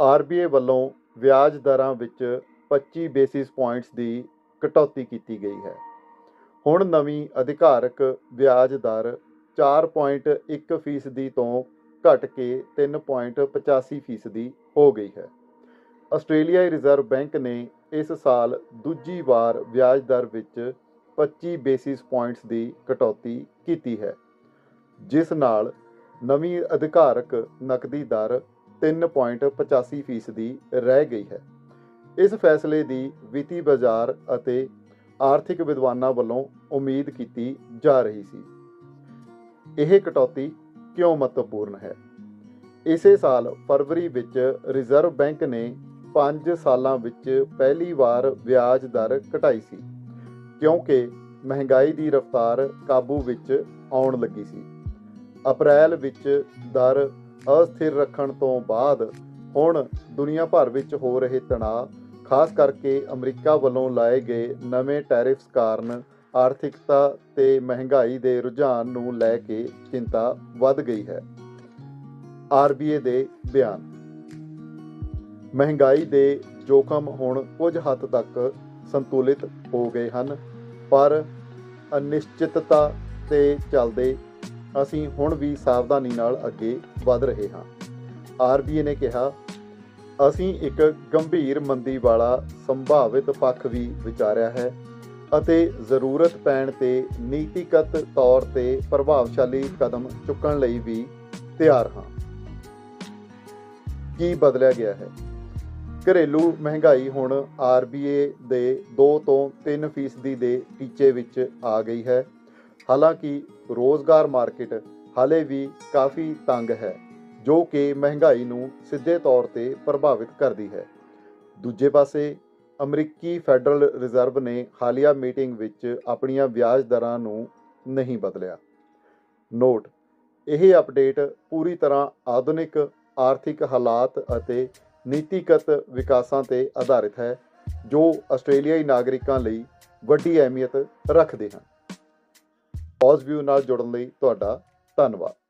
RBI ਵੱਲੋਂ ਵਿਆਜ ਦਰਾਂ ਵਿੱਚ 25 ਬੇਸਿਸ ਪੁਆਇੰਟਸ ਦੀ ਕਟੌਤੀ ਕੀਤੀ ਗਈ ਹੈ। ਹੁਣ ਨਵੀਂ ਅਧਿਕਾਰਕ ਵਿਆਜ ਦਰ 4.1 ਫੀਸਦੀ ਤੋਂ ਘਟ ਕੇ 3.85 ਫੀਸਦੀ ਹੋ ਗਈ ਹੈ। ਆਸਟ੍ਰੇਲੀਆਈ ਰਿਜ਼ਰਵ ਬੈਂਕ ਨੇ ਇਸ ਸਾਲ ਦੂਜੀ ਵਾਰ ਵਿਆਜ ਦਰ ਵਿੱਚ 25 ਬੇਸਿਸ ਪੁਆਇੰਟਸ ਦੀ ਕਟੌਤੀ ਕੀਤੀ ਹੈ, ਜਿਸ ਨਾਲ ਨਵੀਂ ਅਧਿਕਾਰਕ ਨਕਦੀ ਦਰ 3.85 ਫੀਸਦੀ ਰਹਿ ਗਈ ਹੈ। ਇਸ ਫੈਸਲੇ ਦੀ ਵਿੱਤੀ ਬਾਜ਼ਾਰ ਅਤੇ ਆਰਥਿਕ ਵਿਦਵਾਨਾਂ ਵੱਲੋਂ ਉਮੀਦ ਕੀਤੀ ਜਾ ਰਹੀ ਸੀ। ਇਹ ਕਟੌਤੀ ਕਿਉਂ ਮਹੱਤਵਪੂਰਨ ਹੈ? ਇਸੇ ਸਾਲ ਫਰਵਰੀ ਵਿੱਚ ਰਿਜ਼ਰਵ ਬੈਂਕ ਨੇ 5 ਸਾਲਾਂ ਵਿੱਚ ਪਹਿਲੀ ਵਾਰ ਵਿਆਜ ਦਰ ਘਟਾਈ ਸੀ, ਕਿਉਂਕਿ ਮਹਿੰਗਾਈ ਦੀ ਰਫ਼ਤਾਰ ਕਾਬੂ ਵਿੱਚ ਆਉਣ ਲੱਗੀ ਸੀ। ਅਪ੍ਰੈਲ ਵਿੱਚ ਦਰ ਅਸਥਿਰ ਰੱਖਣ ਤੋਂ ਬਾਅਦ ਹੁਣ ਦੁਨੀਆ ਭਰ ਵਿੱਚ ਹੋ ਰਹੇ ਤਣਾਅ, ਖਾਸ ਕਰਕੇ ਅਮਰੀਕਾ ਵੱਲੋਂ ਲਾਏ ਗਏ ਨਵੇਂ ਟੈਰਿਫਸ ਕਾਰਨ ਆਰਥਿਕਤਾ ਤੇ ਮਹਿੰਗਾਈ ਦੇ ਰੁਝਾਨ ਨੂੰ ਲੈ ਕੇ ਚਿੰਤਾ ਵੱਧ ਗਈ ਹੈ। ਆਰਬੀਏ ਦੇ ਬਿਆਨ। ਮਹਿੰਗਾਈ ਦੇ ਜੋਖਮ ਹੁਣ ਕੁਝ ਹੱਦ ਤੱਕ ਸੰਤੁਲਿਤ ਹੋ ਗਏ ਹਨ, ਪਰ ਅਨਿਸ਼ਚਿਤਤਾ ਤੇ ਚੱਲਦੇ ਅਸੀਂ ਹੁਣ ਵੀ ਸਾਵਧਾਨੀ ਨਾਲ ਅੱਗੇ ਵਧ ਰਹੇ ਹਾਂ। ਆਰਬੀਏ ਨੇ ਕਿਹਾ, ਅਸੀਂ ਇੱਕ ਗੰਭੀਰ ਮੰਦੀ ਵਾਲਾ ਸੰਭਾਵਿਤ ਪੱਖ ਵੀ ਵਿਚਾਰਿਆ ਹੈ ਅਤੇ ਜ਼ਰੂਰਤ ਪੈਣ ਤੇ ਨੀਤੀਗਤ ਤੌਰ ਤੇ ਪ੍ਰਭਾਵਸ਼ਾਲੀ ਕਦਮ ਚੁੱਕਣ ਲਈ ਵੀ ਤਿਆਰ ਹਾਂ। ਕੀ ਬਦਲਿਆ ਗਿਆ ਹੈ? ਘਰੇਲੂ ਮਹਿੰਗਾਈ ਹੁਣ ਆਰਬੀਏ ਦੇ 2 ਤੋਂ 3 ਫੀਸਦੀ ਦੇ ਟੀਚੇ ਵਿੱਚ ਆ ਗਈ ਹੈ। ਹਾਲਾਂਕਿ ਰੋਜ਼ਗਾਰ ਮਾਰਕੀਟ ਹਾਲੇ ਵੀ ਕਾਫੀ ਤੰਗ ਹੈ, ਜੋ ਕਿ ਮਹਿੰਗਾਈ ਨੂੰ ਸਿੱਧੇ ਤੌਰ ਤੇ ਪ੍ਰਭਾਵਿਤ ਕਰਦੀ ਹੈ। ਦੂਜੇ ਪਾਸੇ, ਅਮਰੀਕੀ ਫੈਡਰਲ ਰਿਜ਼ਰਵ ਨੇ ਹਾਲੀਆ ਮੀਟਿੰਗ ਵਿੱਚ ਆਪਣੀਆਂ ਵਿਆਜ ਦਰਾਂ ਨੂੰ ਨਹੀਂ ਬਦਲਿਆ। ਨੋਟ, ਇਹ ਅਪਡੇਟ ਪੂਰੀ ਤਰ੍ਹਾਂ ਆਧੁਨਿਕ ਆਰਥਿਕ ਹਾਲਾਤ ਅਤੇ ਨੀਤੀਗਤ ਵਿਕਾਸਾਂ ਤੇ ਆਧਾਰਿਤ ਹੈ, ਜੋ ਆਸਟ੍ਰੇਲੀਆਈ ਨਾਗਰਿਕਾਂ ਲਈ ਵੱਡੀ ਅਹਿਮੀਅਤ ਰੱਖਦੇ ਹਨ। ਪੌਜ਼ ਵਿਊ ਨਾਲ ਜੁੜਨ ਲਈ ਤੁਹਾਡਾ ਧੰਨਵਾਦ।